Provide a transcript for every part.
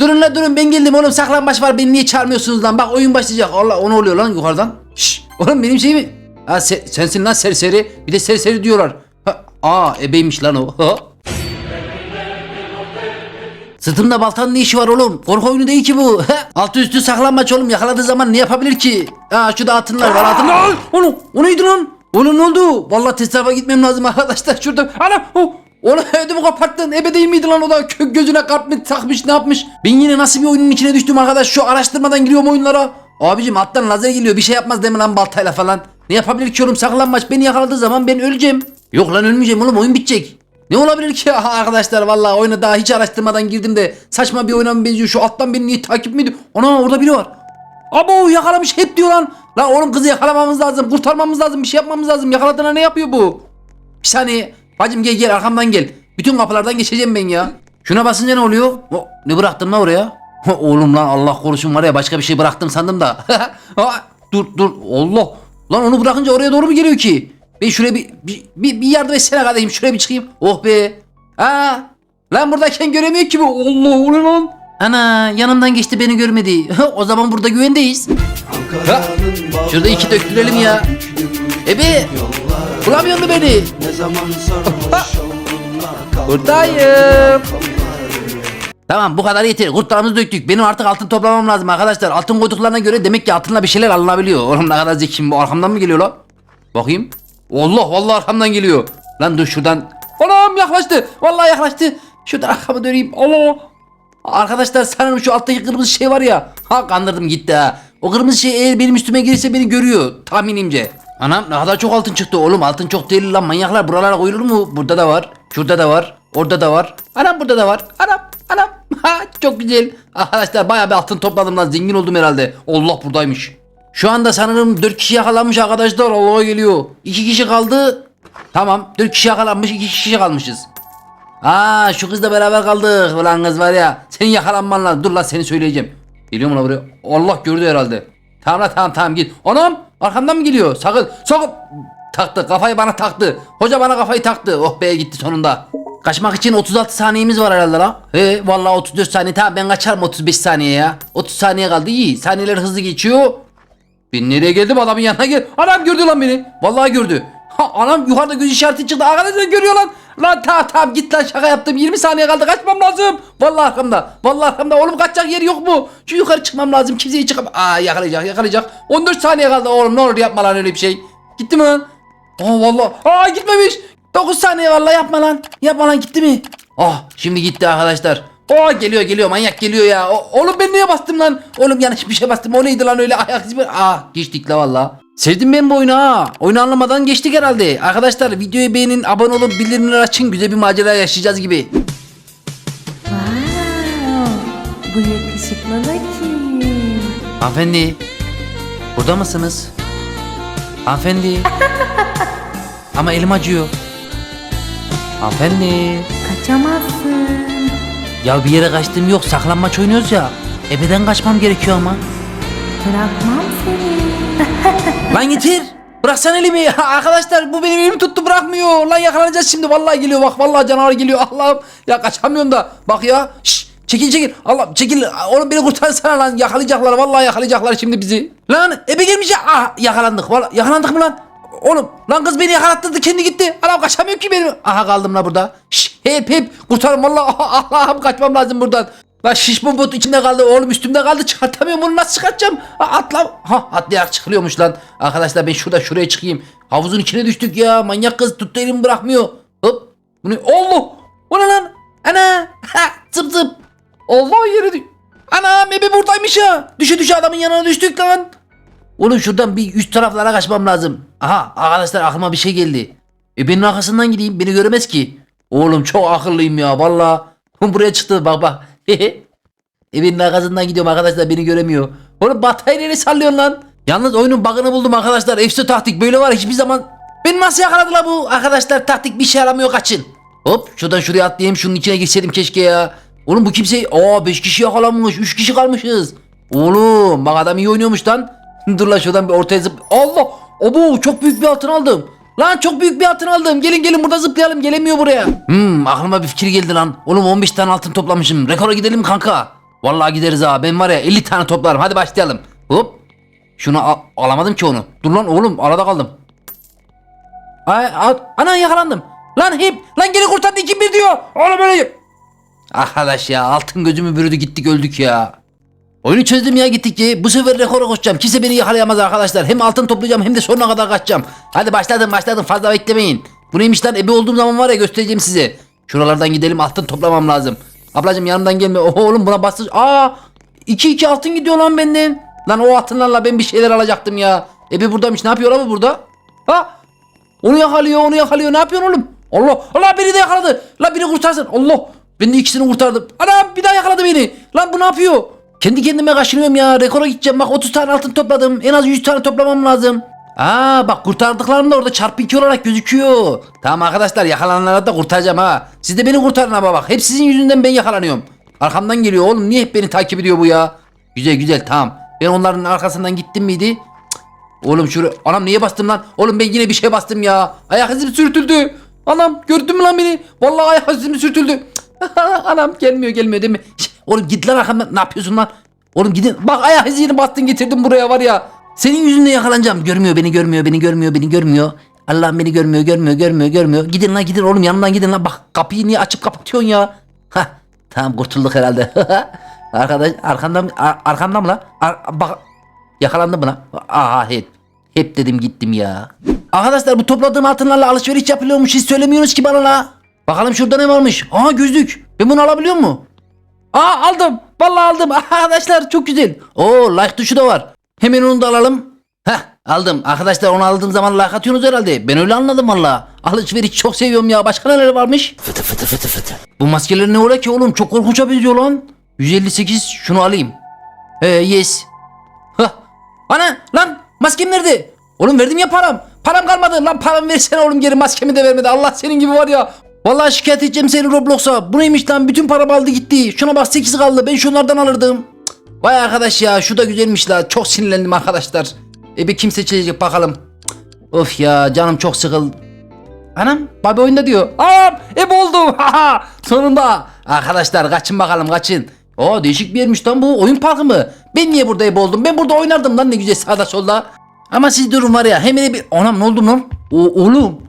Durun la durun ben geldim oğlum saklambaç var beni niye çağırmıyorsunuz lan bak oyun başlayacak Allah o ne oluyor lan yukarıdan Şşş oğlum benim şey mi Ha se- sensin lan serseri bir de serseri diyorlar ha, Aa ebeymiş lan o Ha. Sırtımda baltanın ne işi var oğlum? Korku oyunu değil ki bu. Altı üstü saklanmaç oğlum. Yakaladığı zaman ne yapabilir ki? Aa şurada altınlar var altınlar. Aa, Onu, o neydi lan? Onun ne oldu? Vallahi test tarafa gitmem lazım arkadaşlar. Şurada. Ana o. Onu ödümü koparttın. Ebe değil miydi lan o da? Kök gözüne kalp mı takmış ne yapmış? Ben yine nasıl bir oyunun içine düştüm arkadaş? Şu araştırmadan giriyorum oyunlara. Abicim alttan lazer geliyor. Bir şey yapmaz deme lan baltayla falan. Ne yapabilir ki oğlum saklanmaç? Beni yakaladığı zaman ben öleceğim. Yok lan ölmeyeceğim oğlum oyun bitecek. Ne olabilir ki Aha, arkadaşlar vallahi oyuna daha hiç araştırmadan girdim de saçma bir oyuna mı benziyor şu alttan beni niye takip mi ediyor? Ana orada biri var. Abo yakalamış hep diyor lan. Lan oğlum kızı yakalamamız lazım kurtarmamız lazım bir şey yapmamız lazım yakaladığına ne yapıyor bu? Bir saniye bacım gel gel arkamdan gel. Bütün kapılardan geçeceğim ben ya. Şuna basınca ne oluyor? O, ne bıraktım lan oraya? oğlum lan Allah korusun var ya başka bir şey bıraktım sandım da. Dur dur Allah. Lan onu bırakınca oraya doğru mu geliyor ki? Ben şuraya bir, bir, bir, bir yardım etsene kardeşim. Şuraya bir çıkayım. Oh be. Ha. Lan buradayken göremiyor ki bu. Allah ne lan? Ana yanımdan geçti beni görmedi. o zaman burada güvendeyiz. Ha. Şurada iki döktürelim ya. Ebe. Bulamıyor mu beni? Ne zaman Buradayım. Tamam bu kadar yeter. Kurtlarımızı döktük. Benim artık altın toplamam lazım arkadaşlar. Altın koyduklarına göre demek ki altınla bir şeyler alınabiliyor. Oğlum ne kadar zekiyim bu arkamdan mı geliyor lan? Bakayım. Allah vallahi arkamdan geliyor. Lan dur şuradan. Anam yaklaştı. Vallahi yaklaştı. Şuradan arkamı döneyim. Allah. Arkadaşlar sanırım şu alttaki kırmızı şey var ya. Ha kandırdım gitti ha. O kırmızı şey eğer benim üstüme gelirse beni görüyor tahminimce. Anam ne kadar çok altın çıktı oğlum. Altın çok değil lan manyaklar. Buralara koyulur mu? Burada da var. Şurada da var. Orada da var. Anam burada da var. Anam anam. Ha çok güzel. Arkadaşlar bayağı bir altın topladım lan. Zengin oldum herhalde. Allah buradaymış. Şu anda sanırım 4 kişi yakalanmış arkadaşlar. Allah'a geliyor. 2 kişi kaldı. Tamam 4 kişi yakalanmış 2 kişi kalmışız. Aa şu kızla beraber kaldık. Ulan kız var ya. Senin yakalanman lazım. Dur lan seni söyleyeceğim. Geliyor mu lan buraya? Allah gördü herhalde. Tamam tamam tamam git. Anam arkamdan mı geliyor? Sakın sakın. Taktı kafayı bana taktı. Hoca bana kafayı taktı. Oh be gitti sonunda. Kaçmak için 36 saniyemiz var herhalde la. He vallahi 34 saniye. Tamam ben kaçarım 35 saniye ya. 30 saniye kaldı iyi. Saniyeler hızlı geçiyor. Ben nereye geldim adamın yanına gel. Anam gördü lan beni. Vallahi gördü. Ha, anam yukarıda göz işareti çıktı. Arkadaşlar görüyor lan. Lan tamam tamam git lan şaka yaptım. 20 saniye kaldı kaçmam lazım. Vallahi arkamda. Vallahi arkamda. Oğlum kaçacak yer yok mu? Şu yukarı çıkmam lazım. Kimseyi çıkam. Aa yakalayacak yakalayacak. 14 saniye kaldı oğlum ne olur yapma lan öyle bir şey. Gitti mi? Aa vallahi. Aa gitmemiş. 9 saniye vallahi yapma lan. Yapma lan gitti mi? Ah şimdi gitti arkadaşlar. Aa geliyor geliyor manyak geliyor ya. O- oğlum ben niye bastım lan? Oğlum yanlış bir şey bastım. O neydi lan öyle ayak izi? Aa geçtik la valla. Sevdim ben bu oyunu ha. Oyunu anlamadan geçtik herhalde. Arkadaşlar videoyu beğenin, abone olun, bildirimleri açın. Güzel bir macera yaşayacağız gibi. Wow, bu yakışıklı da kim? Hanımefendi. Burada mısınız? Hanımefendi. Ama elim acıyor. Hanımefendi. Kaçamazsın. Ya bir yere kaçtığım yok. Saklanmaç oynuyoruz ya. Ebeden kaçmam gerekiyor ama. Bırakmam seni. Lan getir. Bıraksan elimi. Arkadaşlar bu benim elimi tuttu bırakmıyor. Lan yakalanacağız şimdi. Vallahi geliyor bak. Vallahi canavar geliyor. Allah'ım. Ya kaçamıyorum da. Bak ya. Şşş. Çekil çekil. Allah çekil. Oğlum beni kurtarsana lan. Yakalayacaklar. Vallahi yakalayacaklar şimdi bizi. Lan ebe ya. Ah yakalandık. Vallahi yakalandık mı lan? Oğlum lan kız beni yakalattırdı kendi gitti. Anam kaçamıyorum ki benim. Aha kaldım la burada. Şşş hep hep kurtarın vallahi Allah'ım kaçmam lazım buradan. Lan şiş bu bot içinde kaldı oğlum üstümde kaldı çıkartamıyorum bunu nasıl çıkartacağım? Ha, atla. Ha atlayarak çıkılıyormuş lan. Arkadaşlar ben şurada şuraya çıkayım. Havuzun içine düştük ya manyak kız tuttu elimi bırakmıyor. Hop. Bu ne? Allah. O ne lan? Ana. Ha zıp zıp. Allah yere düş. Ana bebe buradaymış ya. Düşe düşe adamın yanına düştük lan. Oğlum şuradan bir üst taraflara kaçmam lazım. Aha arkadaşlar aklıma bir şey geldi. E benim arkasından gideyim beni göremez ki. Oğlum çok akıllıyım ya valla. Buraya çıktı bak bak. Evinin arkasından gidiyorum arkadaşlar beni göremiyor. Oğlum bataryayı sallıyorsun lan. Yalnız oyunun bug'ını buldum arkadaşlar. Efsi taktik böyle var hiçbir zaman. Beni nasıl yakaladılar bu? Arkadaşlar taktik bir şey yaramıyor kaçın. Hop şuradan şuraya atlayayım şunun içine geçseydim keşke ya. Oğlum bu kimse... Aa 5 kişi yakalanmış 3 kişi kalmışız. Oğlum bak adam iyi oynuyormuş lan. Dur lan şuradan bir ortaya zıp... Allah! Obo çok büyük bir altın aldım. Lan çok büyük bir altın aldım. Gelin gelin burada zıplayalım. Gelemiyor buraya. Hmm aklıma bir fikir geldi lan. Oğlum 15 tane altın toplamışım. Rekora gidelim kanka. Vallahi gideriz ha. Ben var ya 50 tane toplarım. Hadi başlayalım. Hop. Şunu al- alamadım ki onu. Dur lan oğlum arada kaldım. Ay, a- ana yakalandım. Lan hep lan geri kurtardı 2 1 diyor. Oğlum öyle. Arkadaş ya altın gözümü bürüdü gittik öldük ya. Oyunu çözdüm ya gittikçe. Bu sefer rekora koşacağım. Kimse beni yakalayamaz arkadaşlar. Hem altın toplayacağım hem de sonuna kadar kaçacağım. Hadi başladım başladım fazla beklemeyin. Bu neymiş lan ebe olduğum zaman var ya göstereceğim size. Şuralardan gidelim altın toplamam lazım. Ablacım yanımdan gelme. Oho oğlum buna bastır. Aa 2 2 altın gidiyor lan benden. Lan o altınlarla ben bir şeyler alacaktım ya. Ebe buradaymış. Ne yapıyor abi burada? Ha? Onu yakalıyor, onu yakalıyor. Ne yapıyorsun oğlum? Allah, Allah beni de yakaladı. La beni kurtarsın. Allah. Ben de ikisini kurtardım. Ana bir daha yakaladı beni. Lan bu ne yapıyor? Kendi kendime kaşınıyorum ya. Rekora gideceğim. Bak 30 tane altın topladım. En az 100 tane toplamam lazım. Aa bak kurtardıklarım da orada çarpı 2 olarak gözüküyor. Tamam arkadaşlar yakalananları da kurtaracağım ha. Siz de beni kurtarın ama bak. Hep sizin yüzünden ben yakalanıyorum. Arkamdan geliyor oğlum. Niye hep beni takip ediyor bu ya? Güzel güzel tamam. Ben onların arkasından gittim miydi? Oğlum şuraya anam niye bastım lan? Oğlum ben yine bir şey bastım ya. Ayak izim sürtüldü. Anam gördün mü lan beni? Vallahi ayak izim sürtüldü. Cık. anam gelmiyor gelmiyor değil mi? Şş, oğlum git lan arkamdan. Ne yapıyorsun lan? Oğlum gidin. Bak ayak izini bastın getirdin buraya var ya. Senin yüzünden yakalanacağım. Görmüyor beni görmüyor beni görmüyor beni görmüyor. Allah'ım beni görmüyor görmüyor görmüyor görmüyor. Gidin lan gidin oğlum yanımdan gidin lan. Bak kapıyı niye açıp kapatıyorsun ya? Hah tamam kurtulduk herhalde. Arkadaş arkamdan ar- arkamdan mı lan? Ar- bak Yakalandı mı lan? Aha hep. Hep dedim gittim ya. Arkadaşlar bu topladığım altınlarla alışveriş yapılıyormuş. Hiç söylemiyorsunuz ki bana la. Bakalım şurada ne varmış. Aa gözlük. Ben bunu alabiliyor mu? Aa aldım. Vallahi aldım. Arkadaşlar çok güzel. Oo like tuşu da var. Hemen onu da alalım. Heh aldım. Arkadaşlar onu aldığım zaman like atıyorsunuz herhalde. Ben öyle anladım valla. Alışveriş çok seviyorum ya. Başka neler varmış? Fıtı fıtı fıtı fıtı. Bu maskeler ne ola ki oğlum? Çok korkunça benziyor lan. 158 şunu alayım. Ee yes. Hah. Ana lan maskem nerede? Oğlum verdim ya param. Param kalmadı. Lan param versene oğlum geri maskemi de vermedi. Allah senin gibi var ya. Vallahi şikayet edeceğim seni Roblox'a. Bu neymiş lan? Bütün param aldı gitti. Şuna bak 8 kaldı. Ben şunlardan alırdım. Vay arkadaş ya şu da güzelmiş la. Çok sinirlendim arkadaşlar. E bir kim seçilecek bakalım. Of ya canım çok sıkıldı. Anam Babi oyunda diyor. Anam eb oldum. Haha. Sonunda. Arkadaşlar kaçın bakalım kaçın. O değişik bir yermiş lan bu oyun parkı mı? Ben niye burada eb oldum? Ben burada oynardım lan ne güzel sağda solda. Ama siz durun var ya hemen bir... Anam ne oldu lan? O, oğlum.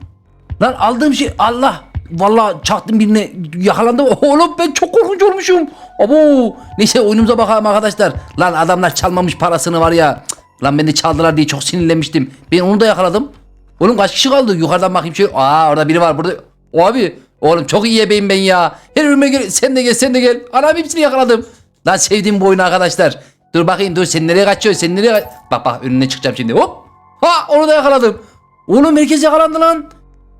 Lan aldığım şey Allah. Vallahi çaktım birine yakalandım. Oğlum ben çok korkunç olmuşum. Abo. Neyse oyunumuza bakalım arkadaşlar. Lan adamlar çalmamış parasını var ya. Lan beni çaldılar diye çok sinirlenmiştim. Ben onu da yakaladım. Oğlum kaç kişi kaldı? Yukarıdan bakayım şöyle. Aa orada biri var burada. O abi. Oğlum çok iyi ebeyim ben ya. Her önüme gel. Sen de gel sen de gel. Anam hepsini yakaladım. Lan sevdiğim bu oyunu arkadaşlar. Dur bakayım dur sen nereye kaçıyorsun sen nereye. Bak bak önüne çıkacağım şimdi hop. Ha onu da yakaladım. Oğlum herkes yakalandı lan.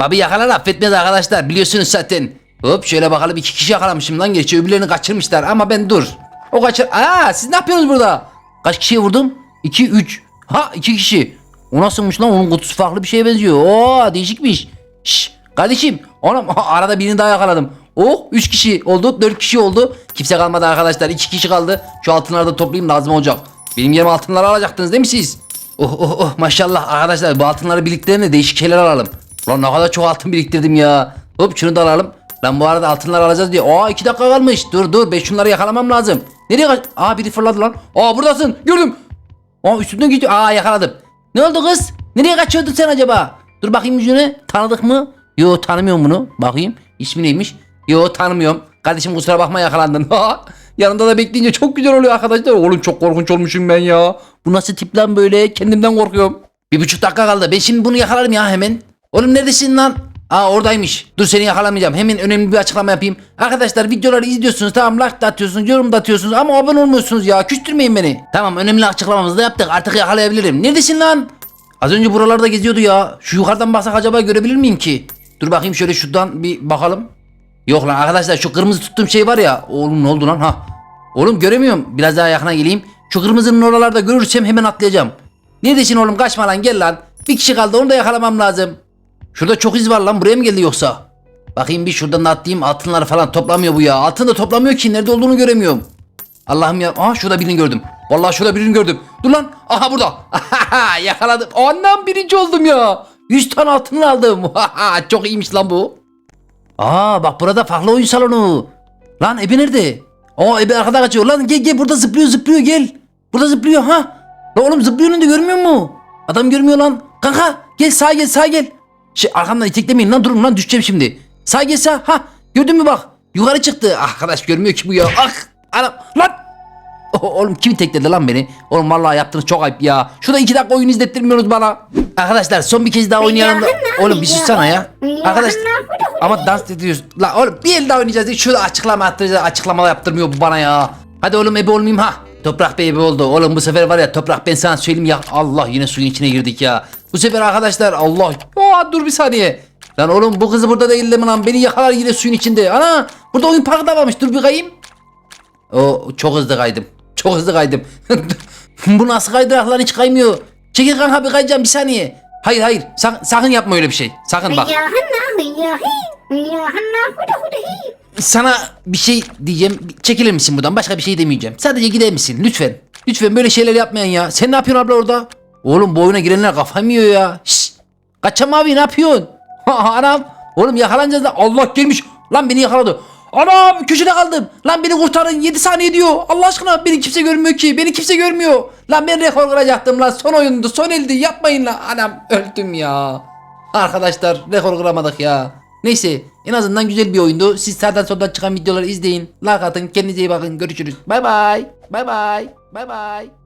Babi yakalar affetmez arkadaşlar biliyorsunuz zaten. Hop şöyle bakalım iki kişi yakalamışım lan gerçi öbürlerini kaçırmışlar ama ben dur. O kaçır... Aa siz ne yapıyorsunuz burada? Kaç kişiye vurdum? 2 3. Ha iki kişi. O nasılmış lan onun kutusu farklı bir şeye benziyor. Oo değişikmiş. Şş kardeşim. Oğlum arada birini daha yakaladım. Oh 3 kişi oldu 4 kişi oldu. Kimse kalmadı arkadaşlar 2 kişi kaldı. Şu altınları da toplayayım lazım olacak. Benim yerime altınları alacaktınız değil mi siz? Oh oh oh maşallah arkadaşlar bu altınları biriktirelim de değişik şeyler alalım. Lan ne kadar çok altın biriktirdim ya. Hop şunu da alalım. Lan bu arada altınlar alacağız diye. Aa 2 dakika kalmış. Dur dur ben şunları yakalamam lazım. Nereye kaç? Aa biri fırladı lan. Aa buradasın gördüm. Aa üstünden gidiyor. Aa yakaladım. Ne oldu kız? Nereye kaçıyordun sen acaba? Dur bakayım yüzüne. Tanıdık mı? Yo tanımıyorum bunu. Bakayım. İsmi neymiş? Yo tanımıyorum. Kardeşim kusura bakma yakalandın. Yanında da bekleyince çok güzel oluyor arkadaşlar. Oğlum çok korkunç olmuşum ben ya. Bu nasıl tip lan böyle? Kendimden korkuyorum. Bir buçuk dakika kaldı. Ben şimdi bunu yakalarım ya hemen. Oğlum neredesin lan? Aa oradaymış. Dur seni yakalamayacağım. Hemen önemli bir açıklama yapayım. Arkadaşlar videoları izliyorsunuz. Tamam like da atıyorsunuz. Yorum da atıyorsunuz. Ama abone olmuyorsunuz ya. Küstürmeyin beni. Tamam önemli açıklamamızı da yaptık. Artık yakalayabilirim. Neredesin lan? Az önce buralarda geziyordu ya. Şu yukarıdan baksak acaba görebilir miyim ki? Dur bakayım şöyle şuradan bir bakalım. Yok lan arkadaşlar şu kırmızı tuttuğum şey var ya. Oğlum ne oldu lan ha? Oğlum göremiyorum. Biraz daha yakına geleyim. Şu kırmızının oralarda görürsem hemen atlayacağım. Neredesin oğlum kaçma lan gel lan. Bir kişi kaldı onu da yakalamam lazım. Şurada çok iz var lan buraya mı geldi yoksa? Bakayım bir şuradan da atlayayım altınları falan toplamıyor bu ya. Altın da toplamıyor ki nerede olduğunu göremiyorum. Allah'ım ya. Aha şurada birini gördüm. Vallahi şurada birini gördüm. Dur lan. Aha burada. Yakaladım. Annem birinci oldum ya. 100 tane altın aldım. Çok iyiymiş lan bu. Aa bak burada farklı oyun salonu. Lan Ebe nerede? Aa ebe arkada kaçıyor. Lan gel gel burada zıplıyor zıplıyor gel. Burada zıplıyor ha. La oğlum zıplıyorsun da görmüyor mu? Adam görmüyor lan. Kanka gel sağa gel sağa gel. Şey arkamdan iteklemeyin lan durun lan düşeceğim şimdi. Sağa gel. Ha gördün mü bak. Yukarı çıktı. Arkadaş görmüyor ki bu ya. Ah anam lan. O- Oğlum kim tekledi lan beni? Oğlum vallahi yaptınız çok ayıp ya. Şurada iki dakika oyun izlettirmiyoruz bana. Arkadaşlar son bir kez daha oynayalım da. Oğlum bir sussana ya. Arkadaş ama dans ediyoruz. La oğlum bir el daha oynayacağız. diye Şurada açıklama attıracağız. Açıklama yaptırmıyor bu bana ya. Hadi oğlum ebe olmayayım ha. Toprak Bey ebe oldu. Oğlum bu sefer var ya Toprak ben sana söyleyeyim ya. Allah yine suyun içine girdik ya. Bu sefer arkadaşlar Allah. Aa, dur bir saniye. Lan oğlum bu kızı burada değil mi lan? Beni yakalar yine suyun içinde. Ana burada oyun parkı da varmış. Dur bir kayayım. O çok hızlı kaydım. Çok hızlı kaydım. Bu nasıl kaydırak lan hiç kaymıyor. Çekil kanka bir kayacağım bir saniye. Hayır hayır sakın, sakın yapma öyle bir şey. Sakın bak. Sana bir şey diyeceğim. Çekilir misin buradan? Başka bir şey demeyeceğim. Sadece gider misin? Lütfen. Lütfen böyle şeyler yapmayın ya. Sen ne yapıyorsun abla orada? Oğlum bu oyuna girenler kafayı mı yiyor ya? Şşş. Kaçam abi ne yapıyorsun? Anam. Oğlum yakalanacağız da. Allah gelmiş. Lan beni yakaladı. Anam köşede kaldım. Lan beni kurtarın 7 saniye diyor. Allah aşkına beni kimse görmüyor ki. Beni kimse görmüyor. Lan ben rekor kıracaktım lan. Son oyundu son eldi. Yapmayın lan. Anam öldüm ya. Arkadaşlar rekor kıramadık ya. Neyse en azından güzel bir oyundu. Siz sağdan soldan çıkan videoları izleyin. Like atın. Kendinize iyi bakın. Görüşürüz. Bay bay. Bay bay. Bay bay.